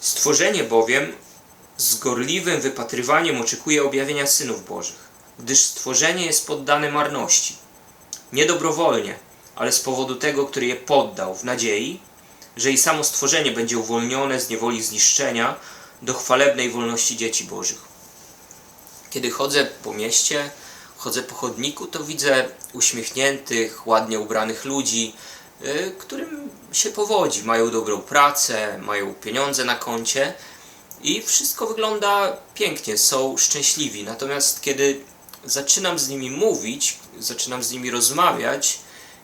Stworzenie bowiem z gorliwym wypatrywaniem oczekuje objawienia synów Bożych, gdyż stworzenie jest poddane marności. Nie dobrowolnie, ale z powodu tego, który je poddał, w nadziei, że i samo stworzenie będzie uwolnione z niewoli zniszczenia do chwalebnej wolności dzieci Bożych. Kiedy chodzę po mieście, chodzę po chodniku, to widzę uśmiechniętych, ładnie ubranych ludzi, którym się powodzi, mają dobrą pracę, mają pieniądze na koncie i wszystko wygląda pięknie, są szczęśliwi. Natomiast kiedy zaczynam z nimi mówić, zaczynam z nimi rozmawiać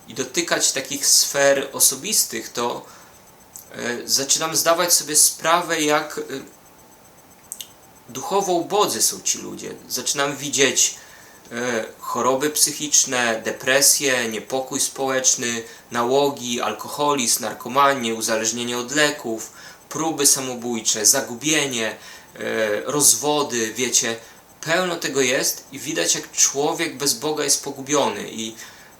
i dotykać takich sfer osobistych, to y, zaczynam zdawać sobie sprawę, jak y, duchowo ubodzy są ci ludzie. Zaczynam widzieć choroby psychiczne, depresję, niepokój społeczny, nałogi, alkoholizm, narkomanię, uzależnienie od leków, próby samobójcze, zagubienie, e, rozwody, wiecie, pełno tego jest i widać jak człowiek bez Boga jest pogubiony. I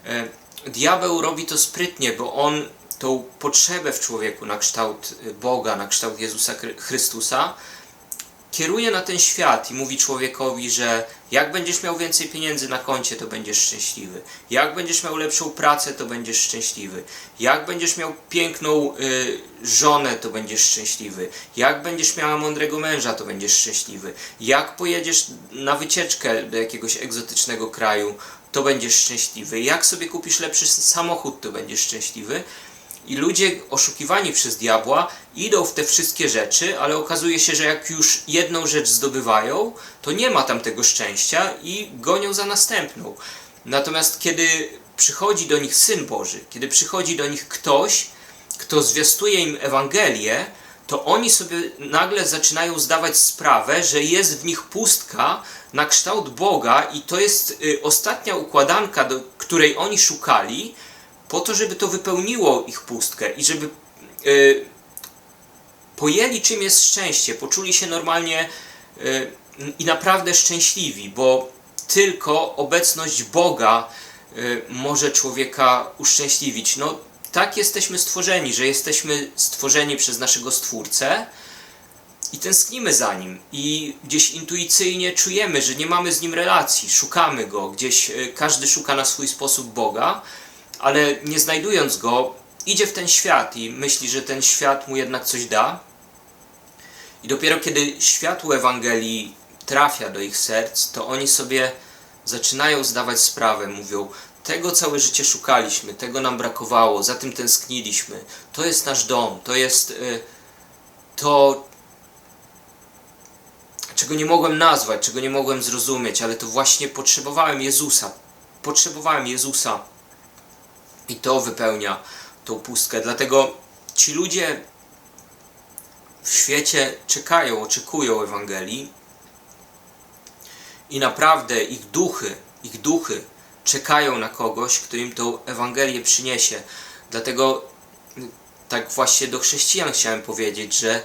e, diabeł robi to sprytnie, bo on tą potrzebę w człowieku na kształt e, Boga, na kształt Jezusa Chry- Chrystusa kieruje na ten świat i mówi człowiekowi, że jak będziesz miał więcej pieniędzy na koncie, to będziesz szczęśliwy. Jak będziesz miał lepszą pracę, to będziesz szczęśliwy. Jak będziesz miał piękną y, żonę, to będziesz szczęśliwy. Jak będziesz miała mądrego męża, to będziesz szczęśliwy. Jak pojedziesz na wycieczkę do jakiegoś egzotycznego kraju, to będziesz szczęśliwy. Jak sobie kupisz lepszy samochód, to będziesz szczęśliwy. I ludzie oszukiwani przez diabła idą w te wszystkie rzeczy, ale okazuje się, że jak już jedną rzecz zdobywają, to nie ma tam tego szczęścia i gonią za następną. Natomiast kiedy przychodzi do nich Syn Boży, kiedy przychodzi do nich ktoś, kto zwiastuje im Ewangelię, to oni sobie nagle zaczynają zdawać sprawę, że jest w nich pustka na kształt Boga i to jest y, ostatnia układanka, do której oni szukali, po to, żeby to wypełniło ich pustkę i żeby y, pojęli, czym jest szczęście, poczuli się normalnie y, i naprawdę szczęśliwi, bo tylko obecność Boga y, może człowieka uszczęśliwić. No, tak jesteśmy stworzeni, że jesteśmy stworzeni przez naszego Stwórcę i tęsknimy za Nim. I gdzieś intuicyjnie czujemy, że nie mamy z Nim relacji, szukamy Go, gdzieś każdy szuka na swój sposób Boga, ale nie znajdując Go, idzie w ten świat i myśli, że ten świat mu jednak coś da. I dopiero kiedy światło Ewangelii trafia do ich serc, to oni sobie zaczynają zdawać sprawę, mówią: Tego całe życie szukaliśmy, tego nam brakowało, za tym tęskniliśmy. To jest nasz dom, to jest y, to, czego nie mogłem nazwać, czego nie mogłem zrozumieć, ale to właśnie potrzebowałem Jezusa. Potrzebowałem Jezusa i to wypełnia tą pustkę. Dlatego ci ludzie w świecie czekają, oczekują Ewangelii i naprawdę ich duchy, ich duchy czekają na kogoś, kto im tą Ewangelię przyniesie. Dlatego tak właśnie do chrześcijan chciałem powiedzieć, że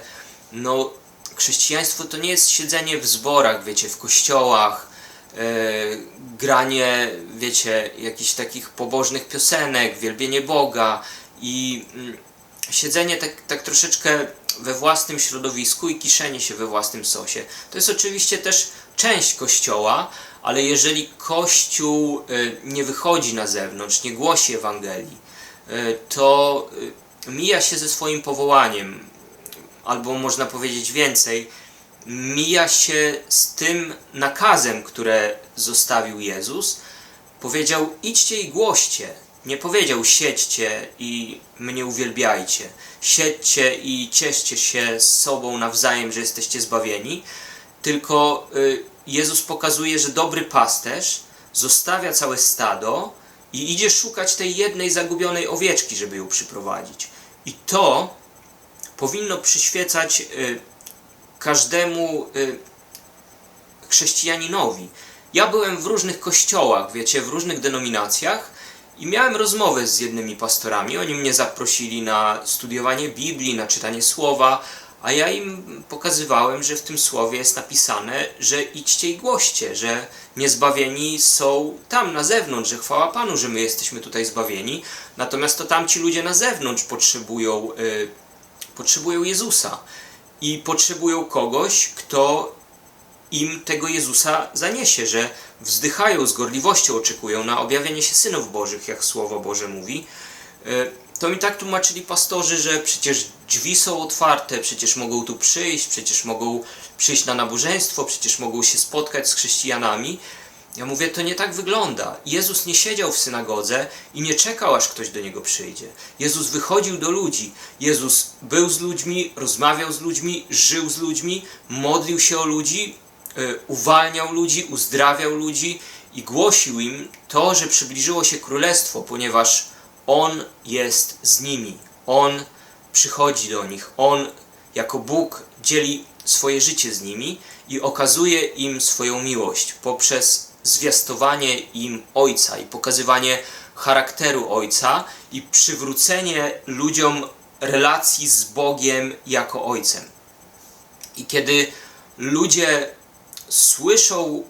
no, chrześcijaństwo to nie jest siedzenie w zborach, wiecie, w kościołach, e, granie, wiecie, jakichś takich pobożnych piosenek, wielbienie Boga i mm, siedzenie tak, tak troszeczkę we własnym środowisku i kiszenie się we własnym sosie. To jest oczywiście też część kościoła, ale jeżeli kościół y, nie wychodzi na zewnątrz, nie głosi Ewangelii, y, to y, mija się ze swoim powołaniem, albo można powiedzieć więcej, mija się z tym nakazem, które zostawił Jezus. Powiedział: idźcie i głoście. Nie powiedział: siedźcie i mnie uwielbiajcie. Siedźcie i cieszcie się z sobą nawzajem, że jesteście zbawieni. Tylko y, Jezus pokazuje, że dobry pasterz zostawia całe stado i idzie szukać tej jednej zagubionej owieczki, żeby ją przyprowadzić. I to powinno przyświecać y, każdemu y, chrześcijaninowi. Ja byłem w różnych kościołach, wiecie, w różnych denominacjach i miałem rozmowę z jednymi pastorami. Oni mnie zaprosili na studiowanie Biblii, na czytanie słowa, a ja im pokazywałem, że w tym słowie jest napisane, że idźcie i głoście, że niezbawieni są tam na zewnątrz, że chwała Panu, że my jesteśmy tutaj zbawieni, natomiast to tamci ludzie na zewnątrz potrzebują, y, potrzebują Jezusa. I potrzebują kogoś, kto im tego Jezusa zaniesie, że wzdychają z gorliwością, oczekują na objawienie się synów Bożych, jak Słowo Boże mówi. E, To mi tak tłumaczyli pastorzy, że przecież drzwi są otwarte, przecież mogą tu przyjść, przecież mogą przyjść na nabożeństwo, przecież mogą się spotkać z chrześcijanami. Ja mówię, to nie tak wygląda. Jezus nie siedział w synagodze i nie czekał, aż ktoś do niego przyjdzie. Jezus wychodził do ludzi. Jezus był z ludźmi, rozmawiał z ludźmi, żył z ludźmi, modlił się o ludzi, y, uwalniał ludzi, uzdrawiał ludzi i głosił im to, że przybliżyło się królestwo, ponieważ On jest z nimi. On przychodzi do nich. On jako Bóg dzieli swoje życie z nimi i okazuje im swoją miłość poprzez zwiastowanie im Ojca i pokazywanie charakteru Ojca i przywrócenie ludziom relacji z Bogiem jako Ojcem. I kiedy ludzie słyszą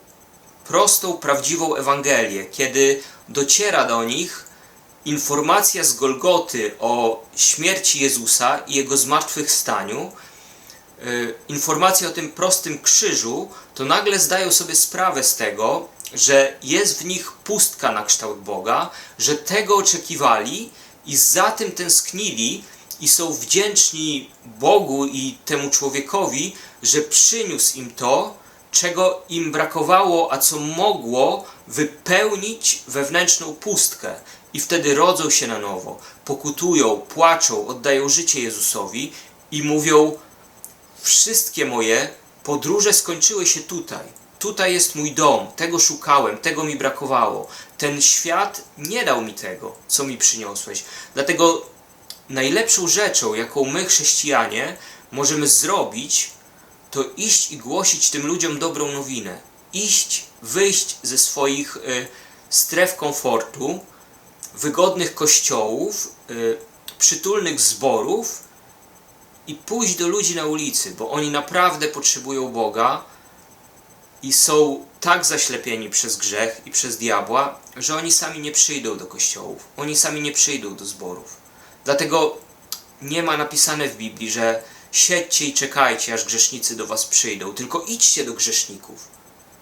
prostą, prawdziwą Ewangelię, kiedy dociera do nich informacja z Golgoty o śmierci Jezusa i Jego zmartwychwstaniu, y, informacja o tym prostym krzyżu, to nagle zdają sobie sprawę z tego, że jest w nich pustka na kształt Boga, że tego oczekiwali i za tym tęsknili i są wdzięczni Bogu i temu człowiekowi, że przyniósł im to, czego im brakowało, a co mogło wypełnić wewnętrzną pustkę. I wtedy rodzą się na nowo, pokutują, płaczą, oddają życie Jezusowi i mówią: Wszystkie moje podróże skończyły się tutaj. Tutaj jest mój dom, tego szukałem, tego mi brakowało. Ten świat nie dał mi tego, co mi przyniosłeś. Dlatego najlepszą rzeczą, jaką my, chrześcijanie, możemy zrobić, to iść i głosić tym ludziom dobrą nowinę. Iść, wyjść ze swoich y, stref komfortu, wygodnych kościołów, y, przytulnych zborów i pójść do ludzi na ulicy, bo oni naprawdę potrzebują Boga i są tak zaślepieni przez grzech i przez diabła, że oni sami nie przyjdą do kościołów, oni sami nie przyjdą do zborów. Dlatego nie ma napisane w Biblii, że siedźcie i czekajcie, aż grzesznicy do was przyjdą, tylko idźcie do grzeszników.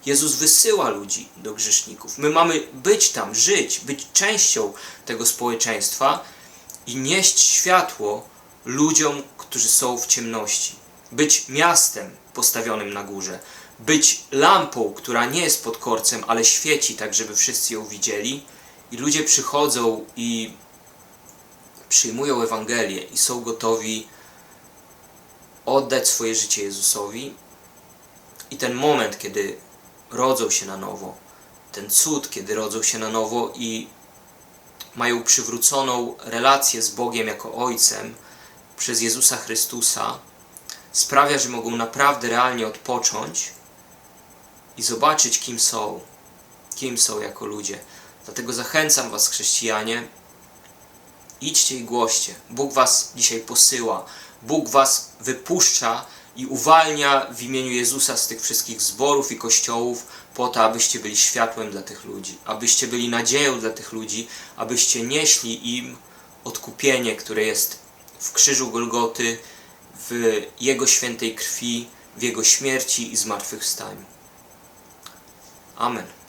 Jezus wysyła ludzi do grzeszników. My mamy być tam, żyć, być częścią tego społeczeństwa i nieść światło ludziom, którzy są w ciemności. Być miastem postawionym na górze. Być lampą, która nie jest pod korcem, ale świeci tak, żeby wszyscy ją widzieli. I ludzie przychodzą i przyjmują Ewangelię i są gotowi oddać swoje życie Jezusowi. I ten moment, kiedy rodzą się na nowo, ten cud, kiedy rodzą się na nowo i mają przywróconą relację z Bogiem jako Ojcem przez Jezusa Chrystusa, sprawia, że mogą naprawdę realnie odpocząć i zobaczyć, kim są, kim są jako ludzie. Dlatego zachęcam Was, chrześcijanie, idźcie i głoście. Bóg Was dzisiaj posyła. Bóg Was wypuszcza i uwalnia w imieniu Jezusa z tych wszystkich zborów i kościołów po to, abyście byli światłem dla tych ludzi, abyście byli nadzieją dla tych ludzi, abyście nieśli im odkupienie, które jest w krzyżu Golgoty, w Jego świętej krwi, w Jego śmierci i zmartwychwstaniu. Amen.